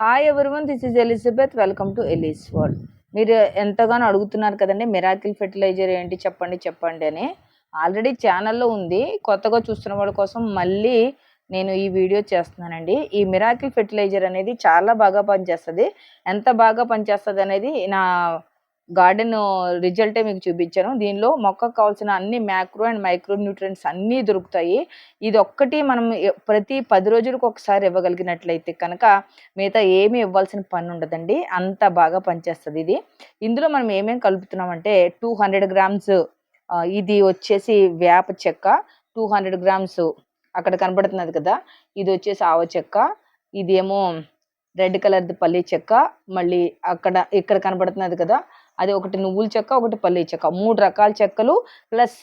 Hi everyone this is Elizabeth welcome to Eli's world మీరు ఎంతగానో అడుగుతున్నారు కదండి మిరాకిల్ ఫెర్టిలైజర్ ఏంటి చెప్పండి చెప్పండి అని. ఆల్రెడీ ఛానల్లో ఉంది. కొత్తగా చూస్తున్న వాళ్ళ కోసం మళ్ళీ నేను ఈ వీడియో చేస్తున్నానండి. ఈ మిరాకిల్ ఫెర్టిలైజర్ అనేది చాలా బాగా పనిచేస్తుంది. ఎంత బాగా పనిచేస్తుంది అనేది నా గార్డెన్ రిజల్టే మీకు చూపించాను. దీనిలో మొక్కకు కావాల్సిన అన్ని మ్యాక్రో అండ్ మైక్రో న్యూట్రియన్స్ అన్నీ దొరుకుతాయి. ఇది ఒక్కటి మనం ప్రతి పది రోజులకు ఒకసారి ఇవ్వగలిగినట్లయితే కనుక మిగతా ఏమీ ఇవ్వాల్సిన పని ఉండదండి. అంత బాగా పనిచేస్తుంది ఇది. ఇందులో మనం ఏమేమి కలుపుతున్నామంటే టూ హండ్రెడ్ గ్రామ్స్ ఇది వచ్చేసి వేప చెక్క టూ హండ్రెడ్ గ్రామ్స్ అక్కడ కనబడుతున్నది కదా ఇది వచ్చేసి ఆవ చెక్క ఇదేమో రెడ్ కలర్ది పల్లి చెక్క మళ్ళీ అక్కడ ఇక్కడ కనబడుతున్నది కదా అది ఒకటి నువ్వుల చెక్క ఒకటి పల్లి చెక్క. మూడు రకాల చెక్కలు ప్లస్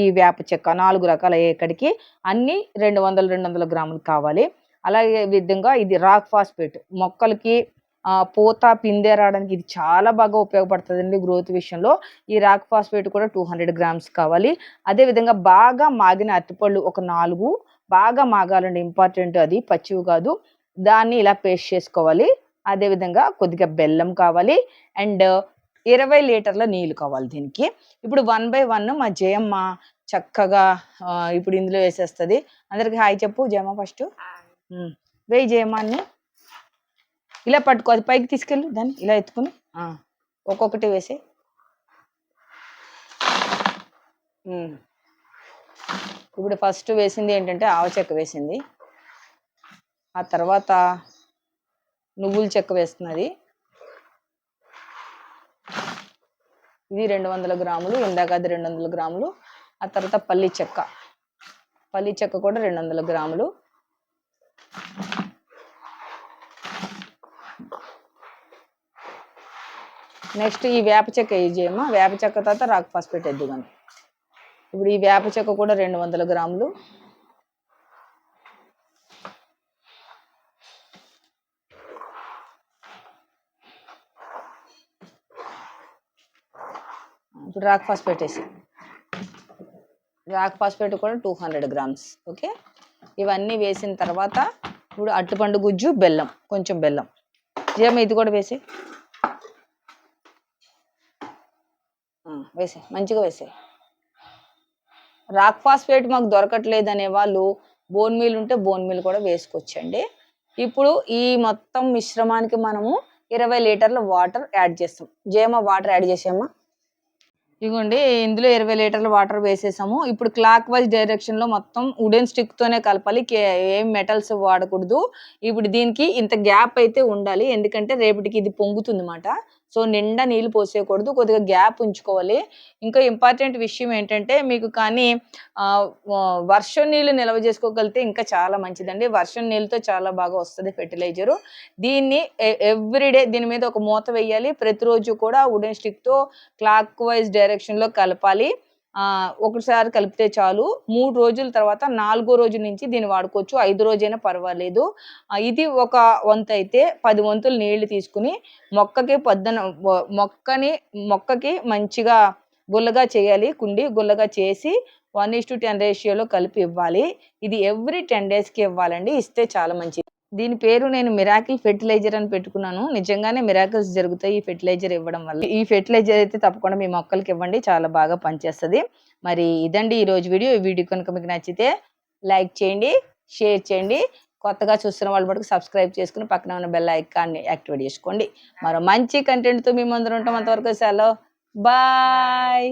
ఈ వేప చెక్క నాలుగు రకాల ఎక్కడికి అన్ని రెండు వందల రెండు వందల గ్రాములు కావాలి. అలాగే విధంగా ఇది రాక్ ఫాస్ఫేట్. మొక్కలకి పూత పిందె రావడానికి ఇది చాలా బాగా ఉపయోగపడుతుందండి గ్రోత్ విషయంలో. ఈ రాక్ ఫాస్ఫేట్ కూడా టూ హండ్రెడ్ గ్రామ్స్ కావాలి. అదే విధంగా బాగా మాగిన అరటిపళ్ళు ఒక నాలుగు బాగా మాగాలండి. ఇంపార్టెంట్ అది పచ్చివి కాదు. దాన్ని ఇలా పేస్ట్ చేసుకోవాలి. అదేవిధంగా కొద్దిగా బెల్లం కావాలి. అండ్ ఇరవై లీటర్ల నీళ్ళు కావాలి దీనికి. ఇప్పుడు వన్ బై వన్ మా జయమ్మ చక్కగా ఇప్పుడు ఇందులో వేసేస్తుంది. అందరికి హాయ్ చెప్పు జయమ్మ ఫస్ట్. వేయి జయమ్మ అన్ని ఇలా పట్టుకో అది పైకి తీసుకెళ్ళు దాన్ని ఇలా ఎత్తుకుని. ఒక్కొక్కటి వేసి ఇప్పుడు ఫస్ట్ వేసింది ఏంటంటే ఆవ చెక్క వేసింది. ఆ తర్వాత నువ్వుల చెక్క వేస్తున్నది. ఇది రెండు వందల గ్రాములు ఇందాక అది రెండు వందల గ్రాములు. ఆ తర్వాత పల్లి చెక్క. పల్లి చెక్క కూడా రెండు వందల గ్రాములు. నెక్స్ట్ ఈ వేప చెక్క యూజ్ వేప చెక్క తర్వాత రాక్ ఫాస్ఫేట్ ఎద్దు కానీ ఇప్పుడు ఈ వేప చెక్క కూడా రెండు వందల గ్రాములు. ఇప్పుడు రాక్ ఫాస్ఫేట్ వేసి. రాక్ ఫాస్ఫేట్ కూడా టూ హండ్రెడ్ గ్రామ్స్ ఓకే? ఇవన్నీ వేసిన తర్వాత ఇప్పుడు అట్టుపండు గుజ్జు బెల్లం కొంచెం బెల్లం. జీమ ఇది కూడా వేసి. వేసే మంచిగా వేసే. రాక్ ఫాస్ఫేట్ మాకు దొరకట్లేదు అనే వాళ్ళు బోన్ మీల్ ఉంటే బోన్ మీల్ కూడా వేసుకోవచ్చండి. ఇప్పుడు ఈ మొత్తం మిశ్రమానికి మనము ఇరవై లీటర్ల వాటర్ యాడ్ చేస్తాం. జేమ వాటర్ యాడ్ చేసామా ఇదిగోండి ఇందులో ఇరవై లీటర్ల వాటర్ వేసేసాము. ఇప్పుడు క్లాక్ వైజ్ డైరెక్షన్లో మొత్తం వుడెన్ స్టిక్తోనే కలపాలి కే- ఏం మెటల్స్ వాడకూడదు. ఇప్పుడు దీనికి ఇంత గ్యాప్ అయితే ఉండాలి ఎందుకంటే రేపటికి ఇది పొంగుతుంది అన్నమాట సో నిండా నీళ్ళు పోసేయకూడదు కొద్దిగా గ్యాప్ ఉంచుకోవాలి. ఇంకా ఇంపార్టెంట్ విషయం ఏంటంటే మీకు కానీ వర్షం నీళ్ళు నిల్వ చేసుకోగలిగితే ఇంకా చాలా మంచిదండి. వర్షం నీళ్ళతో చాలా బాగా వస్తుంది ఫెర్టిలైజరు దీన్ని ఎవ్రీడే దీని మీద ఒక మూత వేయాలి. ప్రతిరోజు కూడా వుడెన్ స్టిక్తో క్లాక్ వైజ్ డైరెక్షన్లో కలపాలి. ఒకసారి కలిపితే చాలు. మూడు రోజుల తర్వాత నాలుగో రోజు నుంచి దీన్ని వాడుకోవచ్చు. ఐదు రోజైనా పర్వాలేదు. ఇది ఒక వంతు అయితే పది వంతులు నీళ్ళు తీసుకుని మొక్కకి పొద్దున మొక్కని మొక్కకి మంచిగా గుల్లగా చేయాలి. కుండి గుల్లగా చేసి వన్ ఇస్ టు టెన్ రేషియోలో కలిపి ఇవ్వాలి. ఇది ఎవ్రీ టెన్ డేస్కి ఇవ్వాలండి. ఇస్తే చాలా మంచిది. దీని పేరు నేను మిరాకిల్ ఫెర్టిలైజర్ అని పెట్టుకున్నాను. నిజంగానే మిరాకిల్స్ జరుగుతాయి ఈ ఫెర్టిలైజర్ ఇవ్వడం వల్ల. ఈ ఫెర్టిలైజర్ అయితే తప్పకుండా మీ మొక్కలకి ఇవ్వండి. చాలా బాగా పనిచేస్తుంది. మరి ఇదండి ఈ రోజు వీడియో. ఈ వీడియో కనుక మీకు నచ్చితే లైక్ చేయండి షేర్ చేయండి. కొత్తగా చూస్తున్న వాళ్ళు మటుకు సబ్స్క్రైబ్ చేసుకుని పక్కన ఉన్న బెల్ ఐకాన్ని యాక్టివేట్ చేసుకోండి. మరో మంచి కంటెంట్తో మీ ముందర ఉంటాం. అంతవరకు సెలవు. బాయ్.